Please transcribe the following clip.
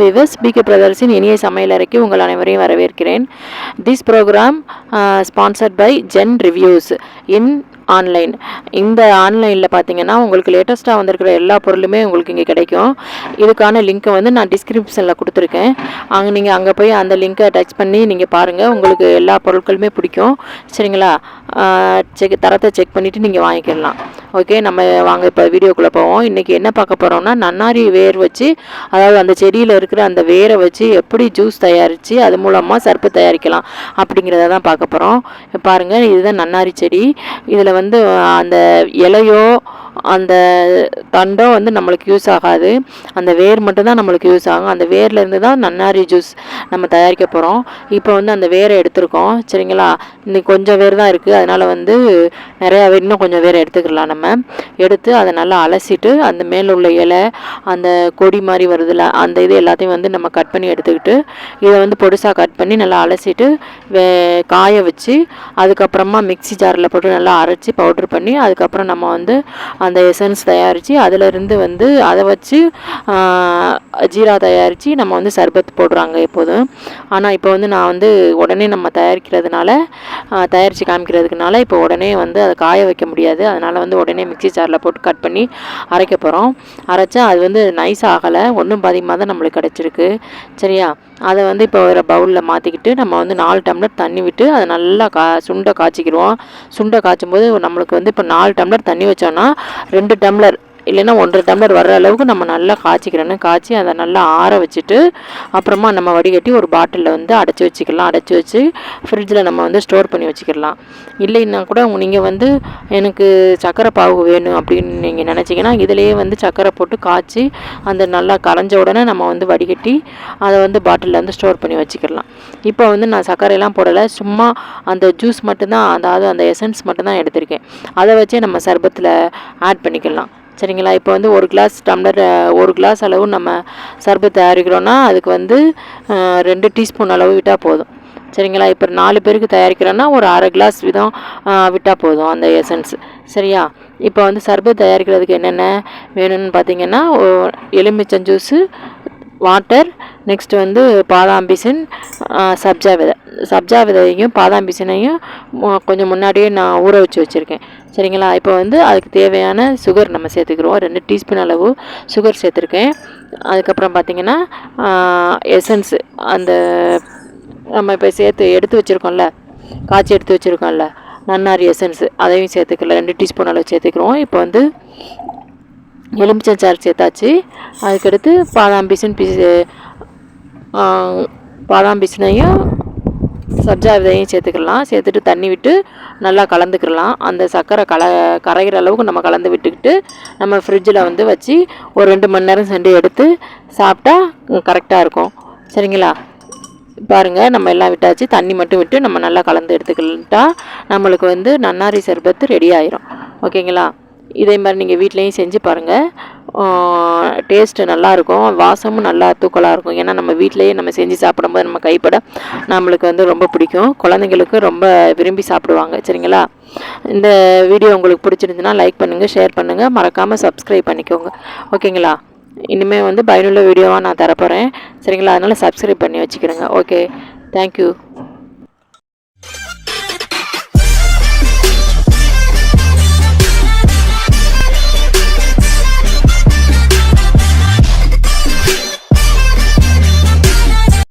விவஸ் PK பிரதர்ஸின் இனிய சமையலறைக்கு உங்கள் அனைவரையும் வரவேற்கிறேன். This program sponsored by Zen Reviews in online இந்த ஆன்லைனில் பார்த்தீங்கன்னா உங்களுக்கு லேட்டஸ்ட்டாக வந்திருக்கிற எல்லா பொருளுமே உங்களுக்கு இங்கே கிடைக்கும். இதுக்கான லிங்க்கை வந்து நான் டிஸ்கிரிப்ஷனில் கொடுத்துருக்கேன். அங்கே நீங்கள் அங்கே போய் அந்த லிங்க்கை டச் பண்ணி நீங்கள் பாருங்கள் உங்களுக்கு எல்லா பொருட்களுமே பிடிக்கும். சரிங்களா? செக் தரத்தை செக் பண்ணிவிட்டு நீங்கள் வாங்கிக்கிடலாம் ஓகே நம்ம வாங்க இப்போ வீடியோக்குள்ளே போவோம். இன்றைக்கி என்ன பார்க்க போகிறோம்னா நன்னாரி வேர் வச்சு அதாவது அந்த செடியில் இருக்கிற அந்த வேரை வச்சு எப்படி ஜூஸ் தயாரித்து அது மூலமாக சர்ப்பு தயாரிக்கலாம் அப்படிங்கிறத தான் பார்க்க போகிறோம் பாருங்கள் இதுதான் நன்னாரி செடி. இதில் வந்து அந்த இலையோ அந்த தண்டம் வந்து நம்மளுக்கு யூஸ் ஆகாது. அந்த வேர் மட்டும்தான் நம்மளுக்கு யூஸ் ஆகும். அந்த வேர்லேருந்து தான் நன்னாரி ஜூஸ் நம்ம தயாரிக்க போகிறோம் இப்போ வந்து அந்த வேரை எடுத்திருக்கோம். சரிங்களா? இன்னைக்கு கொஞ்சம் வேர் தான் இருக்குது அதனால் வந்து நிறையா இன்னும் கொஞ்சம் வேர் எடுத்துக்கலாம் நம்ம. எடுத்து அதை நல்லா அலசிட்டு அந்த மேலே உள்ள இலை அந்த கொடி மாதிரி வருதுல அந்த இது எல்லாத்தையும் வந்து நம்ம கட் பண்ணி எடுத்துக்கிட்டு இதை வந்து பொடிசாக கட் பண்ணி நல்லா அலசிட்டு வே காய வச்சு அதுக்கப்புறமா மிக்ஸி ஜாரில் போட்டு நல்லா அரைச்சி பவுட்ரு பண்ணி அதுக்கப்புறம் நம்ம வந்து அந்த எசன்ஸ் தயாரித்து அதிலிருந்து வந்து அதை வச்சு ஜீரா தயாரித்து நம்ம வந்து சர்பத் போடுறாங்க எப்போதும் ஆனால் இப்போ வந்து நான் வந்து உடனே நம்ம தயாரிக்கிறதுனால தயாரித்து காமிக்கிறதுக்குனால இப்போ உடனே வந்து அதை காய வைக்க முடியாது. அதனால் வந்து உடனே மிக்சி ஜாரில் போட்டு கட் பண்ணி அரைக்க போகிறோம் அரைச்சா அது வந்து நைஸ் ஆகலை. ஒன்றும் பாதியமாக தான் நம்மளுக்கு கிடச்சிருக்கு. சரியா? அதை வந்து இப்போ ஒரு பவுலில் மாற்றிக்கிட்டு நம்ம வந்து நாலு டம்ளர் தண்ணி விட்டு அதை நல்லா கா சுண்டை காய்ச்சிக்கிடுவோம். சுண்டை காய்ச்சும் போது நம்மளுக்கு வந்து இப்போ நாலு டம்ளர் தண்ணி வச்சோன்னா ரெண்டு டம்ளர். இல்லைன்னா ஒன்றரை டம்ளர் வர்ற அளவுக்கு நம்ம நல்லா காய்ச்சிக்கிறோன்னு காய்ச்சி அதை நல்லா ஆற வச்சுட்டு அப்புறமா நம்ம வடிகட்டி ஒரு பாட்டிலில் வந்து அடைச்சி வச்சுக்கலாம். அடைச்சி வச்சு ஃப்ரிட்ஜில் நம்ம வந்து ஸ்டோர் பண்ணி வச்சுக்கலாம். இல்லைன்னா கூட நீங்கள் வந்து எனக்கு சக்கரை பாகு வேணும் அப்படின்னு நீங்கள் நினச்சிங்கன்னா இதிலேயே வந்து சக்கரை போட்டு காய்ச்சி அந்த நல்லா கலைஞ்ச உடனே நம்ம வந்து வடிகட்டி அதை வந்து பாட்டிலில் வந்து ஸ்டோர் பண்ணி வச்சுக்கலாம். இப்போ வந்து நான் சர்க்கரையெல்லாம் போடலை. சும்மா அந்த ஜூஸ் மட்டும்தான் அதாவது அந்த எசன்ஸ் மட்டும்தான் எடுத்திருக்கேன். அதை வச்சே நம்ம சர்பத்தில் ஆட் பண்ணிக்கலாம். சரிங்களா? இப்போ வந்து ஒரு கிளாஸ் டம்ளர் ஒரு கிளாஸ் அளவு நம்ம சர்பத் தயாரிக்கிறோன்னா அதுக்கு வந்து ரெண்டு டீஸ்பூன் அளவு விட்டால் போதும். சரிங்களா? இப்போ நாலு பேருக்கு தயாரிக்கிறோன்னா ஒரு அரை கிளாஸ் விதம் விட்டால் போதும் அந்த எசன்ஸ் சரியா? இப்போ வந்து சர்பத் தயாரிக்கிறதுக்கு என்னென்ன வேணும்னு பார்த்தீங்கன்னா எலுமிச்சம் ஜூஸு வாட்டர் நெக்ஸ்ட் வந்து பாதாம் பிசின் சப்ஜா விதை சப்ஜா விதையையும் பாதாம் பிசினையும் கொஞ்சம் முன்னாடியே நான் ஊற வச்சு வச்சுருக்கேன். சரிங்களா? இப்போ வந்து அதுக்கு தேவையான சுகர் நம்ம சேர்த்துக்கிறோம் ரெண்டு டீஸ்பூன் அளவு சுகர் சேர்த்துருக்கேன். அதுக்கப்புறம் பார்த்திங்கன்னா எசன்ஸு அந்த நம்ம இப்போ சேர்த்து எடுத்து வச்சுருக்கோம்ல காய்ச்சி எடுத்து வச்சுருக்கோம்ல நன்னாரி எசன்ஸ் அதையும் சேர்த்துக்கல ரெண்டு டீஸ்பூன் அளவு சேர்த்துக்கிறோம் இப்போ வந்து எலுமிச்சஞ்சாறு சேர்த்தாச்சு. அதுக்கடுத்து பாதாம் பிசின் பீஸு பாதாம் பிசினையும் சப்ஜா விதையும் சேர்த்துக்கலாம். சேர்த்துட்டு தண்ணி விட்டு நல்லா கலந்துக்கிடலாம் அந்த சர்க்கரை கல கரைகிற அளவுக்கு நம்ம கலந்து விட்டுக்கிட்டு நம்ம ஃப்ரிட்ஜில் வந்து வச்சு ஒரு ரெண்டு மணி நேரம் சென்று எடுத்து சாப்பிட்டா கரெக்டாக இருக்கும். சரிங்களா? பாருங்கள் நம்ம எல்லாம் விட்டாச்சு. தண்ணி மட்டும் விட்டு நம்ம நல்லா கலந்து எடுத்துக்கிட்டா நம்மளுக்கு வந்து நன்னாரி சர்பத்து ரெடி ஆயிரும். ஓகேங்களா? இதே மாதிரி நீங்கள் வீட்லேயும் செஞ்சு பாருங்கள் டேஸ்ட்டு நல்லாயிருக்கும். வாசமும் நல்லா தூக்கலாக இருக்கும். ஏன்னா நம்ம வீட்லேயே நம்ம செஞ்சு சாப்பிடும்போது நம்ம கைப்பட நம்மளுக்கு வந்து ரொம்ப பிடிக்கும். குழந்தைங்களுக்கு ரொம்ப விரும்பி சாப்பிடுவாங்க. சரிங்களா? இந்த வீடியோ உங்களுக்கு பிடிச்சிருந்துன்னா லைக் பண்ணுங்கள் ஷேர் பண்ணுங்கள் மறக்காமல் சப்ஸ்கிரைப் பண்ணிக்கோங்க. ஓகேங்களா? இனிமேல் வந்து பயனுள்ள வீடியோவாக நான் தரப்போகிறேன் சரிங்களா? அதனால் சப்ஸ்கிரைப் பண்ணி வச்சுக்கிடுங்க. Okay thank you